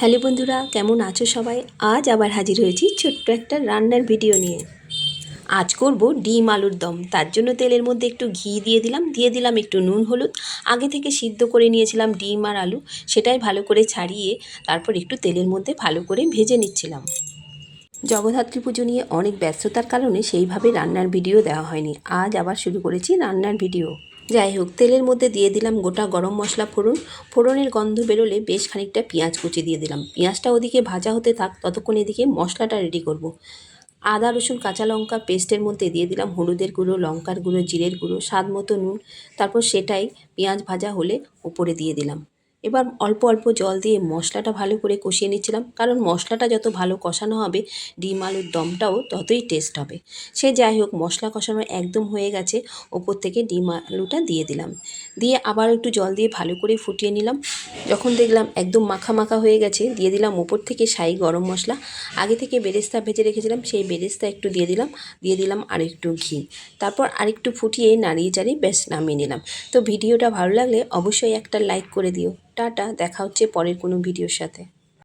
Hello বন্ধুরা, কেমন আছো সবাই? আজ আবার হাজির হয়েছি ছোট্ট একটা রান্নার ভিডিও নিয়ে। আজ করব ডিম আলুর দম। তার জন্য তেলের মধ্যে একটু ঘি দিয়ে দিলাম। দিয়ে দিলাম একটু নুন, হলুদ। আগে থেকে সিদ্ধ করে নিয়েছিলাম ডিম আর আলু। সেটাই ভালো করে ছাড়িয়ে তারপর একটু তেলের মধ্যে ভালো করে ভেজে নিচ্ছিলাম। জগদ্ধাত্রী পুজো নিয়ে অনেক ব্যস্ততার কারণে সেইভাবে রান্নার ভিডিও দেওয়া হয়নি। আজ আবার শুরু করেছি রান্নার ভিডিও। যাই হোক তেলের মধ্যে দিয়ে দিলাম গোটা গরম মশলা ফোড়ন। ফোড়নের গন্ধ বেরোলে বেশ খানিকটা পেঁয়াজ কুচি দিয়ে দিলাম। পেঁয়াজটা ওদিকে ভাজা হতে থাক, ততক্ষণ এদিকে মশলাটা রেডি করব। আদা, রসুন, কাঁচা লঙ্কা পেস্টের মধ্যে দিয়ে দিলাম হলুদের গুঁড়ো, লঙ্কার গুঁড়ো, জিরের গুঁড়ো স্বাদ মতো নুন। তারপর সেটাই পেঁয়াজ ভাজা হলে ওপরে দিয়ে দিলাম। এবার অল্প অল্প জল দিয়ে মশলাটা ভালো করে কষিয়ে নিচ্ছিলাম। কারণ মশলাটা যত ভালো কষানো হবে, ডিম আলুর দমটাও ততই টেস্ট হবে। সে যাই হোক, মশলা কষানো একদম হয়ে গেছে। ওপর থেকে ডিম আলুটা দিয়ে দিলাম। দিয়ে আবার একটু জল দিয়ে ভালো করে ফুটিয়ে নিলাম। যখন দেখলাম একদম মাখা মাখা হয়ে গেছে, দিয়ে দিলাম ওপর থেকে সাই গরম মশলা। আগে থেকে বেরেস্তা ভেজে রেখেছিলাম, সেই বেরেস্তা একটু দিয়ে দিলাম। দিয়ে দিলাম আরেকটু ঘি। তারপর আরেকটু ফুটিয়ে নাড়িয়ে চাড়িয়ে ব্যাস নামিয়ে নিলাম। তো ভিডিওটা ভালো লাগলে অবশ্যই একটা লাইক করে দিও। টাটা দেখা হচ্ছে পরের কোনো ভিডিওর সাথে।